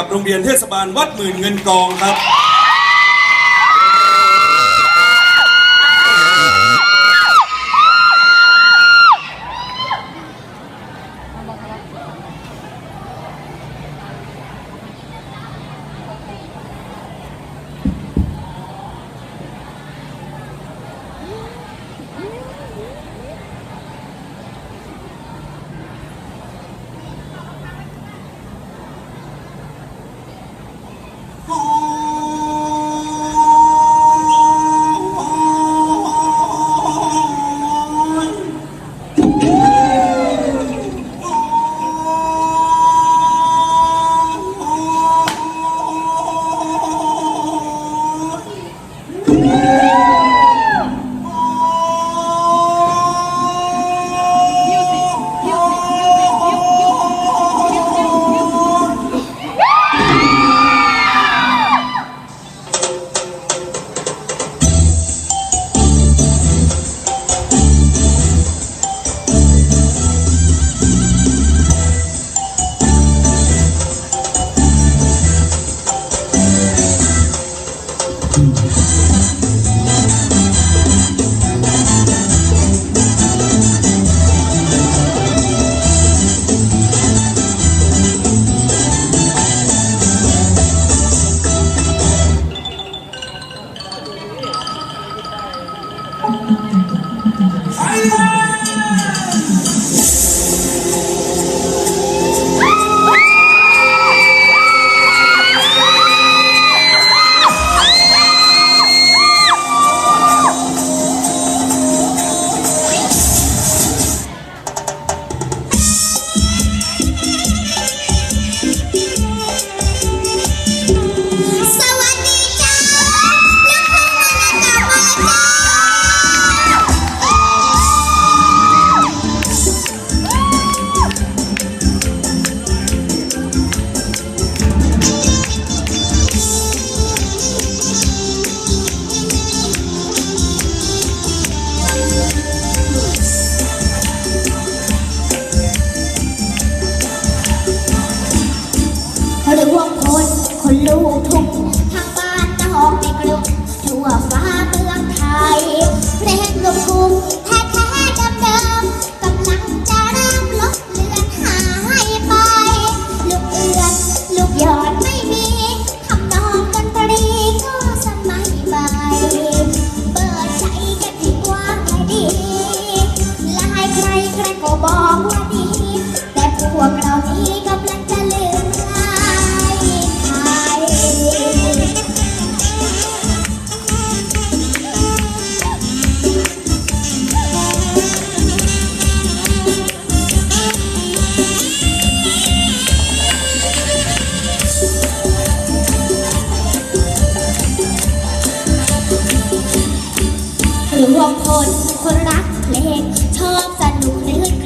กับโรงเรียนเทศบาลวัดหมื่นเงินกองครับ รวมคนคนรักเพลงชอบสนุกเรื่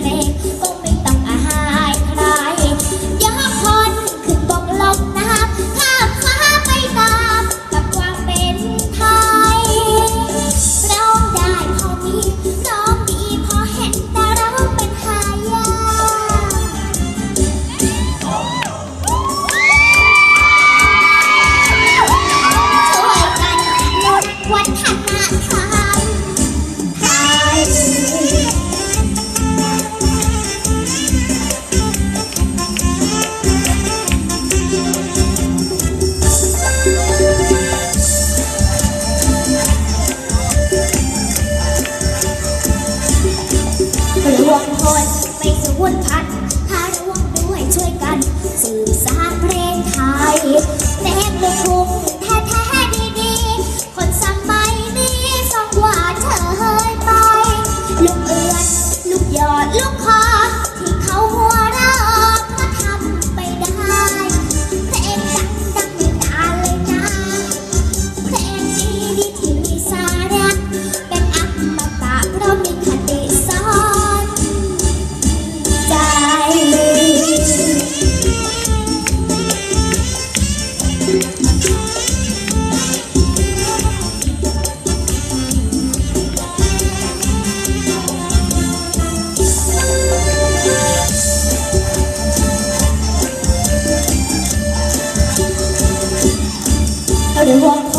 点光。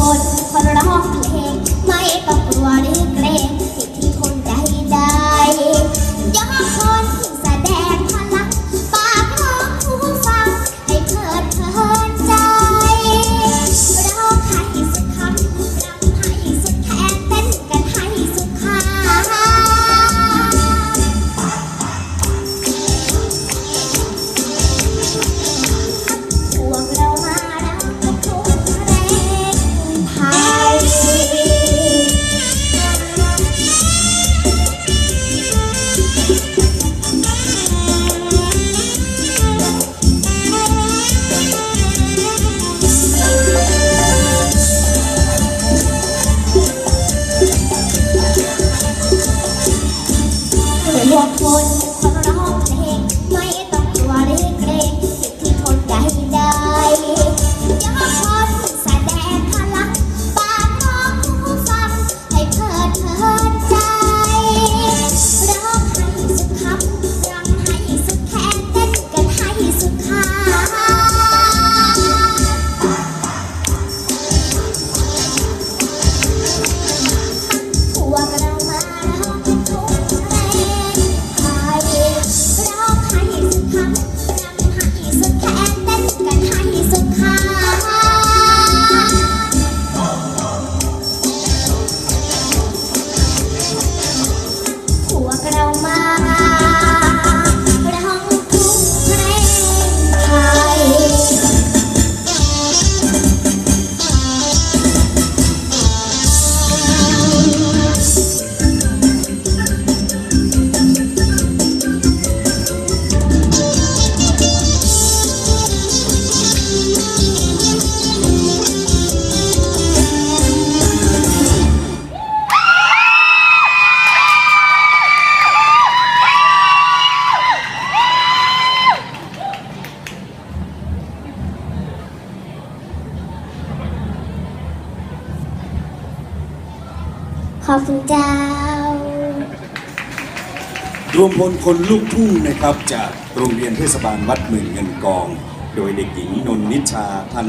ควกคน ขอบคุณเจ้า รวมพลคนลูกทุ่งนะครับจากโรงเรียนเทศบาลวัดหมื่นเงินกอง โดยเด็กหญิงนนนิชาพัน